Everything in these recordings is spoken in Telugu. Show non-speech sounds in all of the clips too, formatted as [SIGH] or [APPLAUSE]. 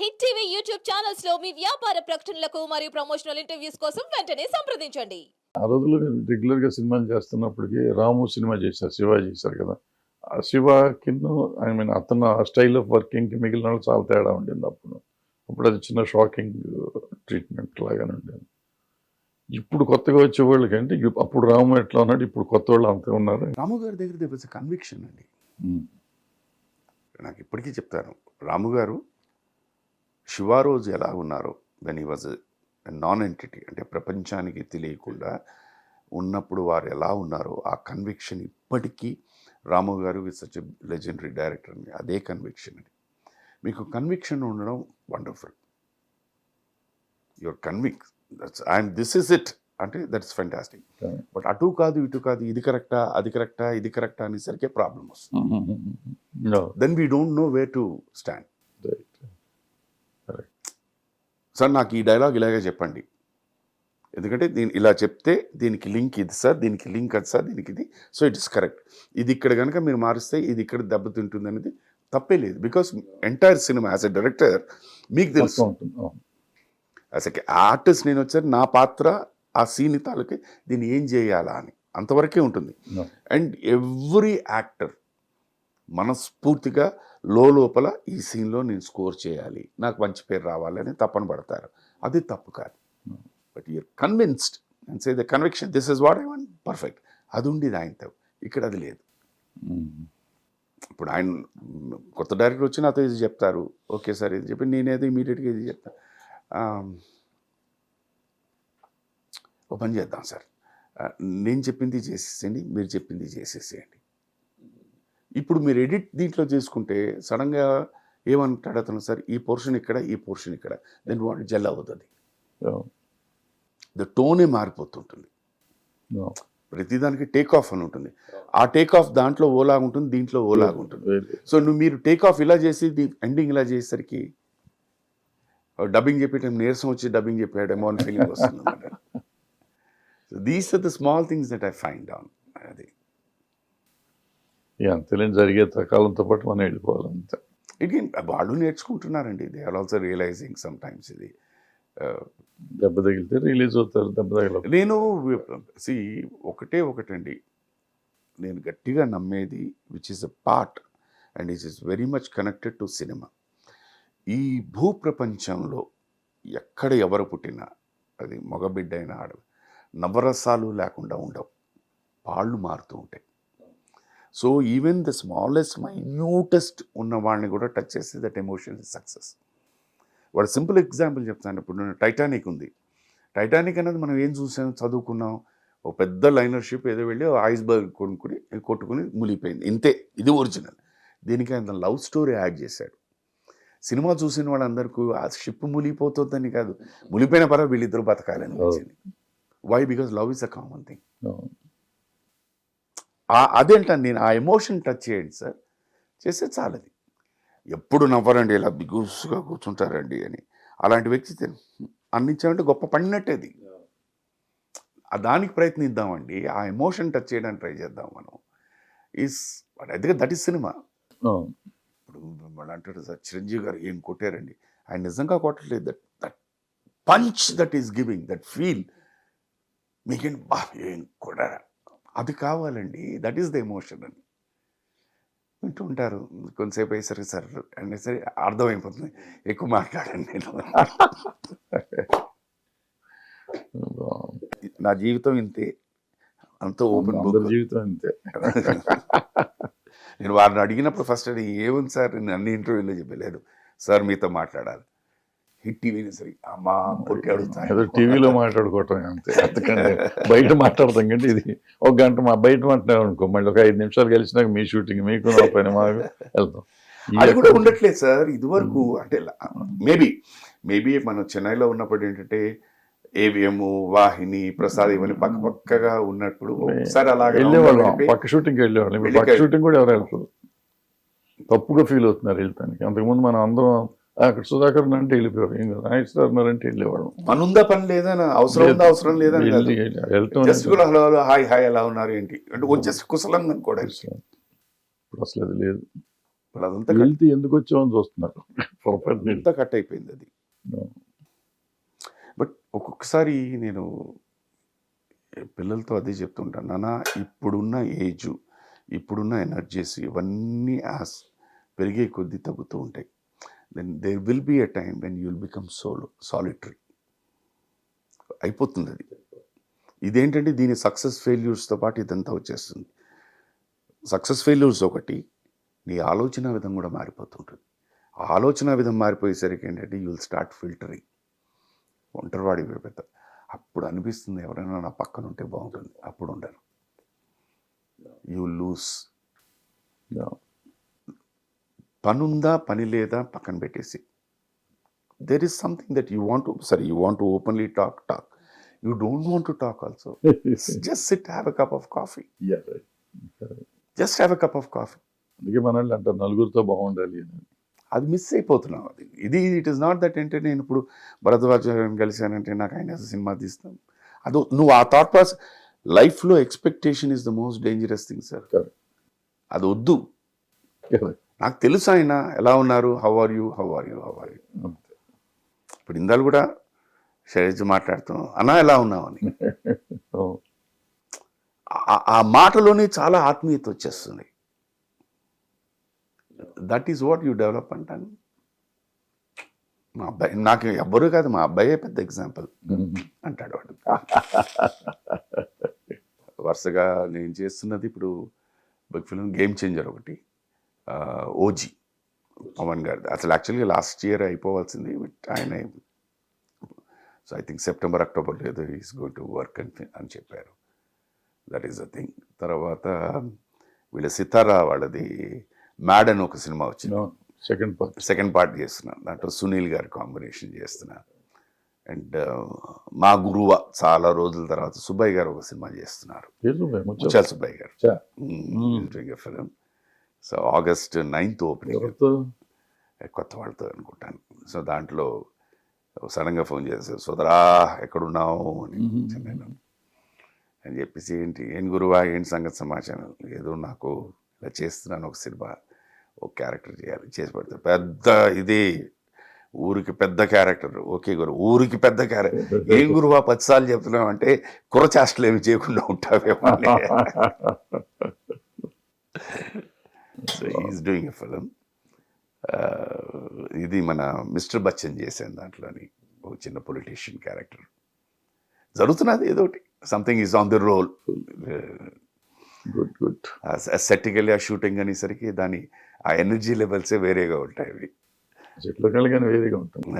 హిట్ టీవీ యూట్యూబ్ ఛానల్స్లో మీ వ్యాపార ప్రకటనలకు మరియు ప్రమోషనల్ ఇంటర్వ్యూస్ కోసం వెంటనే సంప్రదించండి. ఆ రోజుల్లో నేను రెగ్యులర్గా సినిమాలు చేస్తున్నప్పటికీ రాము సినిమా చేశారు శివ చేశారు కదా. ఆ శివ కింద ఐ మీన్ అతను ఆ స్టైల్ ఆఫ్ వర్కింగ్కి మిగిలిన వాళ్ళు చాలా తేడా ఉండింది అప్పుడు. అప్పుడు అది చిన్న షాకింగ్ ట్రీట్మెంట్ లాగానే ఉండేది. ఇప్పుడు కొత్తగా వచ్చే వాళ్ళకి అంటే అప్పుడు రాము ఎట్లా ఉన్నాడు ఇప్పుడు కొత్త వాళ్ళు అంతే ఉన్నారు. రాము గారి దగ్గర కన్విక్షన్ అండి. నాకు ఇప్పటికీ చెప్తాను. రాము గారు శివ రోజు ఎలా ఉన్నారో వెన్ ఈ వాజ్ నాన్ ఎంటిటీ అంటే ప్రపంచానికి తెలియకుండా ఉన్నప్పుడు వారు ఎలా ఉన్నారో ఆ కన్విక్షన్ ఇప్పటికీ రాము గారు విత్ సచ్ లెజెండరీ డైరెక్టర్ అని అదే కన్విక్షన్ అండి మీకు కన్విక్షన్ ఉండడం wonderful your convict that's and this is it అంటే దట్స్ ఫెంటాస్టిక్. బట్ అటు కాదు ఇటు కాదు ఇది కరెక్టా అది కరెక్టా ఇది కరెక్టా అనేసరికి ప్రాబ్లమ్ వస్తుంది. Then we don't know way to stand sir నాకు ఈ డైలాగ్ ఇలాగే చెప్పండి. ఎందుకంటే దీని ఇలా చెప్తే దీనికి లింక్ ఇది సార్ దీనికి లింక్ అది సార్ దీనికి ఇది. So it is correct. ఇది ఇక్కడ కనుక మీరు మారిస్తే ఇది ఇక్కడ దెబ్బతింటుంది అనేది తప్పే లేదు. Because entire cinema as a director మీకు తెలుసు. యాజ్ ఎ ఆర్టిస్ట్ నేను వచ్చారు నా పాత్ర ఆ సీన్ తాలూకే దీన్ని ఏం చేయాలా అని అంతవరకే ఉంటుంది. అండ్ ఎవ్రీ యాక్టర్ మనస్ఫూర్తిగా లోపల ఈ సీన్లో నేను స్కోర్ చేయాలి. నాకు మంచి పేరు రావాలి అని తప్పన పడతారు. అది తప్పు కాదు. But you're convinced and say the conviction this is what I want. Perfect. అది ఉండేది ఆయనతో. ఇక్కడ అది లేదు. ఇప్పుడు ఆయన కొత్త డైరెక్టర్ వచ్చి నాతో ఇది చెప్తారు. ఓకే సార్ ఇది చెప్పి నేనేదో ఇమీడియట్గా ఇది చెప్తాను ఓ పని చేద్దాం సార్. నేను చెప్పింది చేసేసేయండి మీరు చెప్పింది చేసేసేయండి. ఇప్పుడు మీరు ఎడిట్ దీంట్లో చేసుకుంటే సడన్గా ఏమంటాడు అతను? సార్ ఈ పోర్షన్ ఇక్కడ ఈ పోర్షన్ ఇక్కడ. దెన్ వాట్ జెల్ అవుతుంది. ద టోనే మారిపోతుంటుంది. ప్రతిదానికి టేక్ ఆఫ్ అని ఉంటుంది. ఆ టేక్ ఆఫ్ దాంట్లో ఓలాగా ఉంటుంది దీంట్లో ఓలాగా ఉంటుంది. సో నువ్వు మీరు టేక్ ఆఫ్ ఇలా చేసి ఎండింగ్ ఇలా చేసేసరికి డబ్బింగ్ చెప్పేటం నీరసం వచ్చి డబ్బింగ్ చెప్పాడేమో అని ఫీలింగ్ వస్తుంది so these are the small things that I find అవున్ అది. ఇక అంతేలేని జరిగే కాలంతో పాటు మనం వెళ్ళిపోవాలి అంతే. వాళ్ళు నేర్చుకుంటున్నారండి. They are also realising sometimes ఇది దెబ్బ తగిలితే రిలీజ్ అవుతారు దెబ్బ తగల నేను సి ఒకటే ఒకటండి. నేను గట్టిగా నమ్మేది which is a part and it is very much connected to cinema ఈ భూప్రపంచంలో ఎక్కడ ఎవరు పుట్టినా అది మగబిడ్డ అయినా ఆడ నవరసాలు లేకుండా ఉండవు. పాళ్ళు మారుతూ ఉంటాయి. So even the smallest minutest ఉన్న వాళ్ళని కూడా టచ్ చేస్తే దట్ ఎమోషన్ ఇస్ సక్సెస్ వాడు సింపుల్ ఎగ్జాంపుల్ చెప్తాను. ఇప్పుడు టైటానిక్ ఉంది. టైటానిక్ అనేది మనం ఏం చూసాం? చదువుకున్నాం. ఒక పెద్ద లైనర్ షిప్ ఏదో వెళ్ళి ఐస్బర్గ్ కొనుక్కుని కొట్టుకుని మునిగిపోయింది. ఇంతే. ఇది ఒరిజినల్ దీనికి ఆయన లవ్ స్టోరీ యాడ్ చేశాడు. సినిమా చూసిన వాళ్ళందరికీ ఆ షిప్ మునిగిపోతుందని కాదు. మునిగిపోయిన పర్వ వీళ్ళిద్దరు బతకాలని why because love is a common thing. అదేంటండి నేను ఆ ఎమోషన్ టచ్ చేయండి సార్. చేస్తే చాలది. ఎప్పుడు నవ్వరండి ఇలా బిగుసుగా కూర్చుంటారండి అని. అలాంటి వ్యక్తి అందించామంటే గొప్ప పడినట్టే అది ఆ దానికి ప్రయత్నిద్దామండి ఆ ఎమోషన్ టచ్ చేయడానికి ట్రై చేద్దాం మనం. ఈస్ అయితే దట్ ఈస్ సినిమా. ఇప్పుడు అంటారు సార్ చిరంజీవి గారు ఏం కొట్టారండి? ఆయన నిజంగా కొట్టట్లేదు. That that punch that is giving that feel మీకేం బా ఏం కొడారా? అది కావాలండి. దట్ ఈస్ ద ఎమోషన్ అని. వింటూ ఉంటారు. కొంతసేపు అయ్యేసరికి సార్ అనేసరి అర్థమైపోతుంది. ఎక్కువ మాట్లాడండి నేను. నా జీవితం ఇంతే. అంత ఓపెన్ బుక్ జీవితం అంతే నేను వారిని అడిగినప్పుడు ఫస్ట్ అది ఏముంది సార్? నేను అన్ని ఇంటర్వ్యూలో చెప్పలేదు. సార్ మీతో మాట్లాడాలి. హిట్ టీవీని సరి అమ్మా కొట్టి అడుగుతాను టీవీలో మాట్లాడుకోవటం అంతే. అంతకంటే బయట మాట్లాడతాం కంటే ఇది ఒక గంట మా బయట మాట్లాడాం అనుకో మళ్ళీ ఒక ఐదు నిమిషాలు కలిసినాక మీ షూటింగ్ మీకు నా పైన మాకు వెళ్తాం. అది కూడా ఉండట్లేదు సార్. ఇదివరకు అంటే మేబీ మేబీ మనం చెన్నైలో ఉన్నప్పుడు ఏంటంటే ఏవిఎం వాహిని ప్రసాద్ ఇవన్నీ పక్క పక్కగా ఉన్నప్పుడు ఒకసారి అలాగే వెళ్ళేవాళ్ళం. పక్క షూటింగ్కి వెళ్ళేవాళ్ళం. పక్క షూటింగ్ కూడా ఎవరు వెళ్తారు తప్పుగా ఫీల్ అవుతున్నారు వెళ్తానికి. అంతకుముందు మనం అందరం "ఆ, అక్కడ సుధాకర్ అంటే వెళ్ళిపోయారు ఏం కదా నాగేశ్వర ఉన్నారంటే వెళ్ళేవాళ్ళం. పనుందా పని లేదా అవసరం ఉందా అవసరం లేదా కూడా హలో హలో హాయ్ హాయ్ ఎలా ఉన్నారు ఏంటి? అంటే జస్ట్ కుశలం. అనుకోవడానికి ఇప్పుడు అసలు అది లేదు. ఇప్పుడు అదంతా వెళ్తే ఎందుకు వచ్చామని చూస్తున్నారు. [LAUGHS] పొరపాటు అంతా కట్ అయిపోయింది అది. బట్ ఒక్కొక్కసారి నేను పిల్లలతో అదే చెప్తుంటాను నాన్న ఇప్పుడున్న ఏజ్ ఇప్పుడున్న ఎనర్జీస్ ఇవన్నీ యాస్ పెరిగే కొద్దీ తగ్గుతూ ఉంటాయి. Then there will be a time when you will become solo solitary అయిపోతుంది అది. ఇదేంటంటే దీని సక్సెస్ ఫెయిల్యూర్స్తో పాటు ఇదంతా వచ్చేస్తుంది. సక్సెస్ ఫెయిల్యూర్స్ ఒకటి నీ ఆలోచన విధం కూడా మారిపోతుంటుంది. ఆలోచన విధం మారిపోయేసరికి ఏంటంటే యూ విల్ స్టార్ట్ ఫిల్టరింగ్ ఒంటరివాడి పెద్ద. అప్పుడు అనిపిస్తుంది ఎవరైనా నా పక్కన ఉంటే బాగుంటుంది. అప్పుడు ఉండరు యూ లూస్ పని ఉందా పని లేదా పక్కన పెట్టేసి. There is something that you want సరే you want openly talk talk you don't want to talk also just sit have a cup of coffee just have a cup of coffee అందుకే మనల్ని అంటారు నలుగురితో బాగుండాలి అని. అది మిస్ అయిపోతున్నాం అది. ఇది ఇట్ ఈస్ నాట్ దట్ అంటే నేను ఇప్పుడు భరద్వాజ గారిని కలిశానంటే నాకు ఆయన సినిమా తీస్తాం. అది నువ్వు ఆ థాట్ ప్రాసెస్ లైఫ్లో expectation is the most dangerous thing sir. అది వద్దు. నాకు తెలుసు ఆయన ఎలా ఉన్నారు? How are you how are you how are you. ఇప్పుడు ఇందాలు కూడా శైలజ మాట్లాడుతున్నాం అన్నా ఎలా ఉన్నావు? అని. [LAUGHS] Oh, ఆ- ఆ మాటలోనే చాలా ఆత్మీయత వచ్చేస్తుంది. That is what you develop అంటాను. మా అబ్బాయి నాకు ఎవ్వరూ కాదు మా అబ్బాయే పెద్ద ఎగ్జాంపుల్ [LAUGHS] అంటాడు వాడు. వరుసగా నేను చేస్తున్నది ఇప్పుడు బిగ్ ఫిలిం గేమ్ చేంజర్ ఒకటి. ఓజీ పవన్ గారిది. అసలు యాక్చువల్గా లాస్ట్ ఇయర్ అయిపోవాల్సింది బట్ ఆయన so I think September October ఏదో ఈస్ గోయింగ్ టు వర్క్ అని అని చెప్పారు. దట్ ఈస్ ద థింగ్ తర్వాత వీళ్ళ సితారా వాళ్ళది మ్యాడ్ అని ఒక సినిమా వచ్చింది. సెకండ్ పార్ట్ సెకండ్ పార్ట్ చేస్తున్నాను దాంట్లో సునీల్ గారి కాంబినేషన్ చేస్తున్నాను అండ్ మా గురువ చాలా రోజుల తర్వాత సుబ్బయ్య గారు ఒక సినిమా చేస్తున్నారు. Subbaiah? Garu. Film so August ninth opening కొత్త వాళ్ళతో అనుకుంటాను. సో దాంట్లో సడన్గా ఫోన్ చేశారు సోదరా ఎక్కడున్నావు? అని. నేను అని చెప్పేసి ఏంటి ఏం గురువా ఏంటి సంగతి సమాచారం? ఏదో నాకు ఇలా చేస్తున్నాను ఒక సినిమా ఒక క్యారెక్టర్ చేయాలి చేసి పెడతారు పెద్ద ఇది ఊరికి పెద్ద క్యారెక్టర్ ఓకే గురు ఊరికి పెద్ద క్యారెక్టర్ ఏం గురువా పదిసార్లు చెప్తున్నావు అంటే కురచాష్టలు ఏమి చేయకుండా ఉంటావేమో. [LAUGHS] So is doing a film ఇది మన మిస్టర్ బచ్చన్ చేశాను దాంట్లోని ఒక చిన్న పొలిటీషియన్ క్యారెక్టర్ జరుగుతున్నది ఏదో ఒకటి. Something is on the roll good good సెట్కి వెళ్ళి ఆ షూటింగ్ అనేసరికి దాని ఆ ఎనర్జీ లెవెల్సే వేరేగా ఉంటాయి అవి. చెట్ల కానీ వేరేగా ఉంటుంది.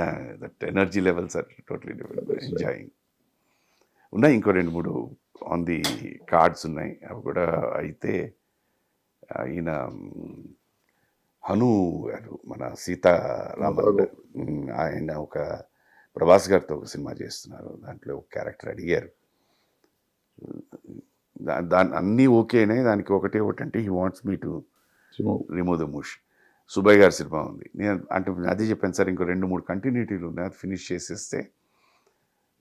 That energy levels are totally. Enjoying ఉన్నాయి ఇంకో రెండు మూడు ఆన్ ది కార్డ్స్ ఉన్నాయి. అవి కూడా అయితే ఈయన హను గారు మన సీతారామన్ గారు, మ్, ఆయన ఒక ప్రభాస్ గారితో ఒక సినిమా చేస్తున్నారు. దాంట్లో ఒక క్యారెక్టర్ అడిగారు. దా- దాని అన్నీ ఓకేనే దానికి ఒకటే ఒకటి అంటే he wants me to remove the ముష్ Subbaiah గారి సినిమా ఉంది. నేను అంటే అదే చెప్పాను సార్ ఇంకో రెండు మూడు కంటిన్యూటీలు ఉన్నాయి. అది ఫినిష్ చేసేస్తే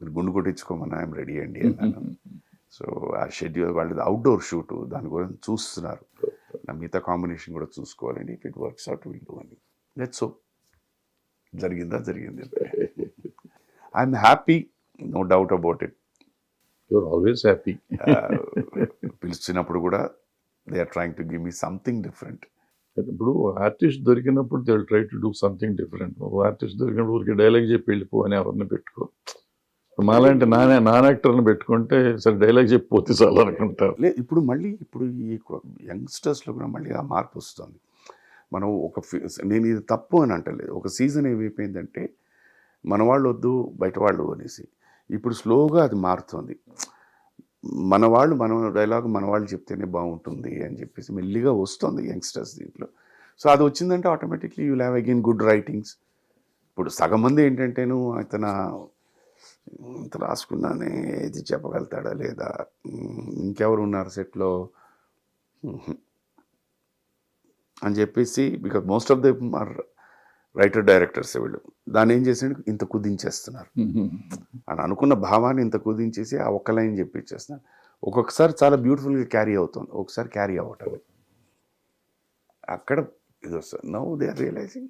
మీరు గుండు కొట్టించుకోమని ఐఎమ్ రెడీ అండి అన్నాను. [LAUGHS] సో ఆ షెడ్యూల్ వాళ్ళది అవుట్డోర్ షూట్ దాని గురించి చూస్తున్నారు. మిగతా కాంబినేషన్ కూడా చూసుకోవాలండి. If it works out will do అని లెట్స్ సో జరిగిందా? జరిగింది. I'm happy no doubt about it you're always happy పిలిచినప్పుడు కూడా they are trying to give me something different ఇప్పుడు ఆర్టిస్ట్ దొరికినప్పుడు they try to do something different artist దొరికినప్పుడు ఊరికి డైలాగ్ చెప్పి వెళ్ళిపో అని ఎవరిని పెట్టుకో. మాలాంటి నానే నాన్ యాక్టర్ని పెట్టుకుంటే సరే డైలాగ్ చెప్పి చాలా అనుకుంటారు. లే ఇప్పుడు మళ్ళీ ఇప్పుడు ఈ యంగ్స్టర్స్లో కూడా మళ్ళీ ఆ మార్పు వస్తుంది. మనం ఒక నేను ఇది తప్పు అని అంటలేదు. ఒక సీజన్ ఏమైపోయిందంటే మన వాళ్ళు వద్దు బయట వాళ్ళు అనేసి ఇప్పుడు స్లోగా అది మారుతుంది. మన వాళ్ళు మన డైలాగ్ మన వాళ్ళు చెప్తేనే బాగుంటుంది అని చెప్పేసి మెల్లిగా వస్తుంది యంగ్స్టర్స్ దీంట్లో. సో అది వచ్చిందంటే automatically you have again good writings ఇప్పుడు సగం మంది ఏంటంటేను ఇతను ఇంత రాసుకున్నానే ఇది చెప్పగలుగుతాడా లేదా? ఇంకెవరు ఉన్నారు సెట్లో? అని చెప్పేసి because most of the our writer directors వీళ్ళు. దాన్ని ఏం చేసాడు ఇంత కుదించేస్తున్నారు. అని అనుకున్న భావాన్ని ఇంత కుదించేసి ఆ ఒక్క లైన్ చెప్పించేస్తున్నారు ఒక్కొక్కసారి చాలా బ్యూటిఫుల్గా క్యారీ అవుతుంది. ఒకసారి క్యారీ అవ్వటం అక్కడ ఇది వస్తుంది. Now they are realising